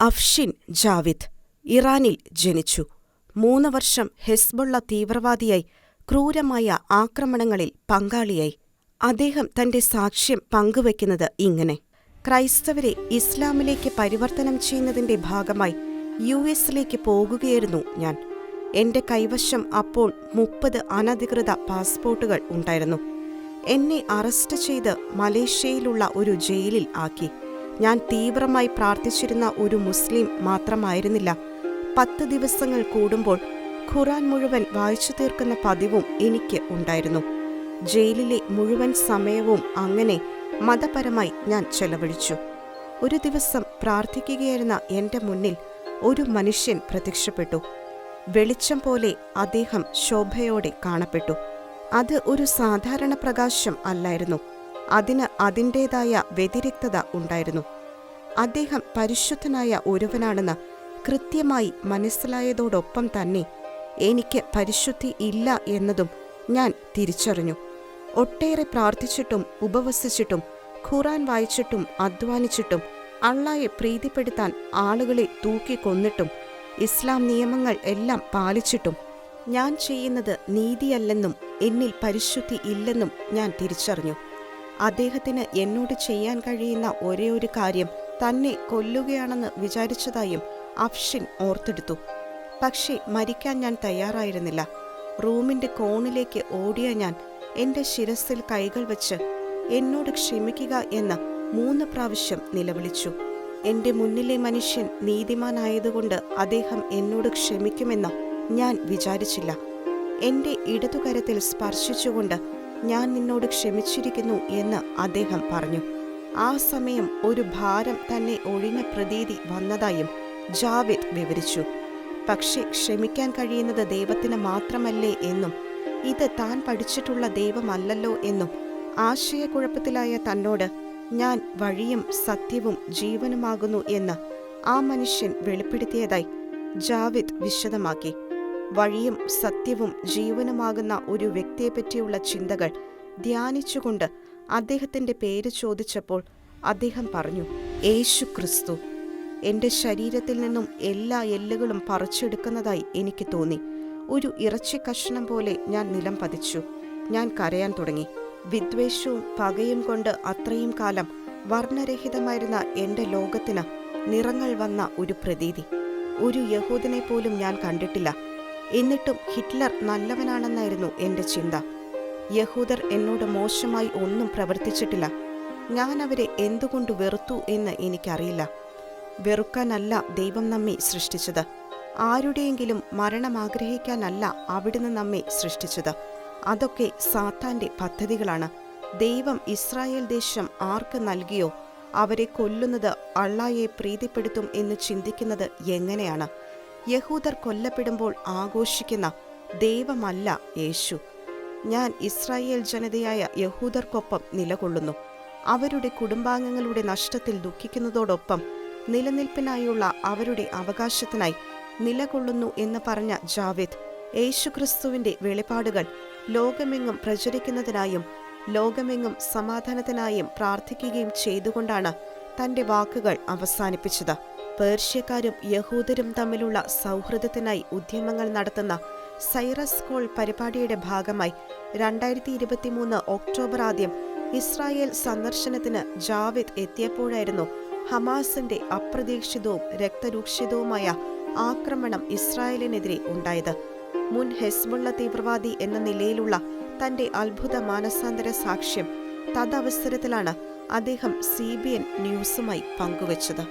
അഫ്ഷിൻ ജാവിദ് ഇറാനിൽ ജനിച്ചു. മൂന്ന് വർഷം ഹെസ്ബുള്ള തീവ്രവാദിയായി ക്രൂരമായ ആക്രമണങ്ങളിൽ പങ്കാളിയായി. അദ്ദേഹം തന്റെ സാക്ഷ്യം പങ്കുവയ്ക്കുന്നത് ഇങ്ങനെ. ക്രൈസ്തവരെ ഇസ്ലാമിലേക്ക് പരിവർത്തനം ചെയ്യുന്നതിന്റെ ഭാഗമായി യു എസിലേക്ക് പോകുകയായിരുന്നു ഞാൻ. എന്റെ കൈവശം അപ്പോൾ മുപ്പത് അനധികൃത പാസ്പോർട്ടുകൾ ഉണ്ടായിരുന്നു. എന്നെ അറസ്റ്റ് ചെയ്ത് മലേഷ്യയിലുള്ള ഒരു ജയിലിൽ ആക്കി. ഞാൻ തീവ്രമായി പ്രാർത്ഥിച്ചിരുന്ന ഒരു മുസ്ലിം മാത്രമായിരുന്നില്ല. പത്ത് ദിവസങ്ങൾ കൂടുമ്പോൾ ഖുറാൻ മുഴുവൻ വായിച്ചു തീർക്കുന്ന പതിവും എനിക്ക് ഉണ്ടായിരുന്നു. ജയിലിലെ മുഴുവൻ സമയവും അങ്ങനെ മതപരമായി ഞാൻ ചെലവഴിച്ചു. ഒരു ദിവസം പ്രാർത്ഥിക്കുകയായിരുന്ന എന്റെ മുന്നിൽ ഒരു മനുഷ്യൻ പ്രത്യക്ഷപ്പെട്ടു. വെളിച്ചം പോലെ അദ്ദേഹം ശോഭയോടെ കാണപ്പെട്ടു. അത് ഒരു സാധാരണ പ്രകാശം അല്ലായിരുന്നു. അതിന് അതിന്റേതായ വ്യതിരിക്തത ഉണ്ടായിരുന്നു. അദ്ദേഹം പരിശുദ്ധനായ ഒരുവനാണെന്ന് കൃത്യമായി മനസ്സിലായതോടൊപ്പം തന്നെ എനിക്ക് പരിശുദ്ധി ഇല്ല എന്നതും ഞാൻ തിരിച്ചറിഞ്ഞു. ഒട്ടേറെ പ്രാർത്ഥിച്ചിട്ടും ഉപവസിച്ചിട്ടും ഖുറാൻ വായിച്ചിട്ടും അധ്വാനിച്ചിട്ടും അള്ളായെ പ്രീതിപ്പെടുത്താൻ ആളുകളെ തൂക്കിക്കൊന്നിട്ടും ഇസ്ലാം നിയമങ്ങൾ എല്ലാം പാലിച്ചിട്ടും ഞാൻ ചെയ്യുന്നത് നീതിയല്ലെന്നും എന്നിൽ പരിശുദ്ധി ഇല്ലെന്നും ഞാൻ തിരിച്ചറിഞ്ഞു. അദ്ദേഹത്തിന് എന്നോട് ചെയ്യാൻ കഴിയുന്ന ഒരേ ഒരു കാര്യം തന്നെ കൊല്ലുകയാണെന്ന് വിചാരിച്ചതായും അഫ്ഷിൻ ഓർത്തെടുത്തു. പക്ഷേ മരിക്കാൻ ഞാൻ തയ്യാറായിരുന്നില്ല. റൂമിന്റെ കോണിലേക്ക് ഓടിയ ഞാൻ എന്റെ ശിരസിൽ കൈകൾ വെച്ച് എന്നോട് ക്ഷമിക്കുക എന്ന് മൂന്ന് പ്രാവശ്യം നിലവിളിച്ചു. എന്റെ മുന്നിലെ മനുഷ്യൻ നീതിമാനായതുകൊണ്ട് അദ്ദേഹം എന്നോട് ക്ഷമിക്കുമെന്ന് ഞാൻ വിചാരിച്ചില്ല. എന്റെ ഇടതുകരത്തിൽ സ്പർശിച്ചുകൊണ്ട് ഞാൻ നിന്നോട് ക്ഷമിച്ചിരിക്കുന്നു എന്ന് അദ്ദേഹം പറഞ്ഞു. ആ സമയം ഒരു ഭാരം തന്നെ ഒഴിഞ്ഞ പ്രതീതി വന്നതായും ജാവിദ് വിവരിച്ചു. പക്ഷേ ക്ഷമിക്കാൻ കഴിയുന്നത് ദൈവത്തിന് മാത്രമല്ലേ എന്നും ഇത് താൻ പഠിച്ചിട്ടുള്ള ദൈവമല്ലല്ലോ എന്നും ആശയക്കുഴപ്പത്തിലായ തന്നോട് ഞാൻ വഴിയും സത്യവും ജീവനുമാകുന്നു എന്ന് ആ മനുഷ്യൻ വെളിപ്പെടുത്തിയതായി ജാവിദ് വിശദമാക്കി. വഴിയും സത്യവും ജീവനുമാകുന്ന ഒരു വ്യക്തിയെപ്പറ്റിയുള്ള ചിന്തകൾ ധ്യാനിച്ചുകൊണ്ട് അദ്ദേഹത്തിന്റെ പേര് ചോദിച്ചപ്പോൾ അദ്ദേഹം പറഞ്ഞു, യേശു ക്രിസ്തു എന്റെ ശരീരത്തിൽ നിന്നും എല്ലാ എല്ലുകളും പറിച്ചെടുക്കുന്നതായി എനിക്ക് തോന്നി. ഒരു ഇറച്ചി കഷ്ണം പോലെ ഞാൻ നിലം പതിച്ചു. ഞാൻ കരയാൻ തുടങ്ങി. വിദ്വേഷവും പകയും കൊണ്ട് അത്രയും കാലം വർണരഹിതമായിരുന്ന എന്റെ ലോകത്തിന് നിറങ്ങൾ വന്ന ഒരു പ്രതീതി. ഒരു യഹൂദനെ പോലും ഞാൻ കണ്ടിട്ടില്ല. എന്നിട്ടും ഹിറ്റ്ലർ നല്ലവനാണെന്നായിരുന്നു എന്റെ ചിന്ത. യഹൂദർ എന്നോട് മോശമായി ഒന്നും പ്രവർത്തിച്ചിട്ടില്ല. ഞാൻ അവരെ എന്തുകൊണ്ട് വെറുത്തു എന്ന് എനിക്കറിയില്ല. വെറുക്കാനല്ല ദൈവം നമ്മെ സൃഷ്ടിച്ചത്. ആരുടെയെങ്കിലും മരണം ആഗ്രഹിക്കാനല്ല അവിടുന്ന് നമ്മെ സൃഷ്ടിച്ചത്. അതൊക്കെ സാത്താന്റെ പദ്ധതികളാണ്. ദൈവം ഇസ്രായേൽ ദേശം ആർക്ക് നൽകിയോ അവരെ കൊല്ലുന്നത് അള്ളായെ പ്രീതിപ്പെടുത്തും എന്ന് ചിന്തിക്കുന്നത് എങ്ങനെയാണ്? യഹൂദർ കൊല്ലപ്പെടുമ്പോൾ ആഘോഷിക്കുന്ന ദൈവമല്ല യേശു. ഞാൻ ഇസ്രായേൽ ജനതയായ യഹൂദർക്കൊപ്പം നിലകൊള്ളുന്നു. അവരുടെ കുടുംബാംഗങ്ങളുടെ നഷ്ടത്തിൽ ദുഃഖിക്കുന്നതോടൊപ്പം നിലനിൽപ്പിനായുള്ള അവരുടെ അവകാശത്തിനായി നിലകൊള്ളുന്നു എന്ന് പറഞ്ഞ ജാവിദ് യേശുക്രിസ്തുവിന്റെ വെളിപാടുകൾ ലോകമെങ്ങും പ്രചരിക്കുന്നതിനായും ലോകമെങ്ങും സമാധാനത്തിനായും പ്രാർത്ഥിക്കുകയും ചെയ്തുകൊണ്ടാണ് തന്റെ വാക്കുകൾ അവസാനിപ്പിച്ചത്. പേർഷ്യക്കാരും യഹൂദരും തമ്മിലുള്ള സൗഹൃദത്തിനായി ഉദ്യമങ്ങൾ നടത്തുന്ന സൈറസ് കോൾ പരിപാടിയുടെ ഭാഗമായി രണ്ടായിരത്തി ഇരുപത്തിമൂന്ന് ഒക്ടോബർ ആദ്യം ഇസ്രായേൽ സന്ദർശനത്തിന് ജാവിദ് എത്തിയപ്പോഴായിരുന്നു ഹമാസിന്റെ അപ്രതീക്ഷിതവും രക്തരൂക്ഷിതവുമായ ആക്രമണം ഇസ്രായേലിനെതിരെ ഉണ്ടായത്. മുൻ ഹെസ്ബുള്ള തീവ്രവാദി എന്ന നിലയിലുള്ള തന്റെ അത്ഭുത മാനസാന്തര സാക്ഷ്യം തദവസരത്തിലാണ് അദ്ദേഹം സി ബി എൻ ന്യൂസുമായി പങ്കുവച്ചത്.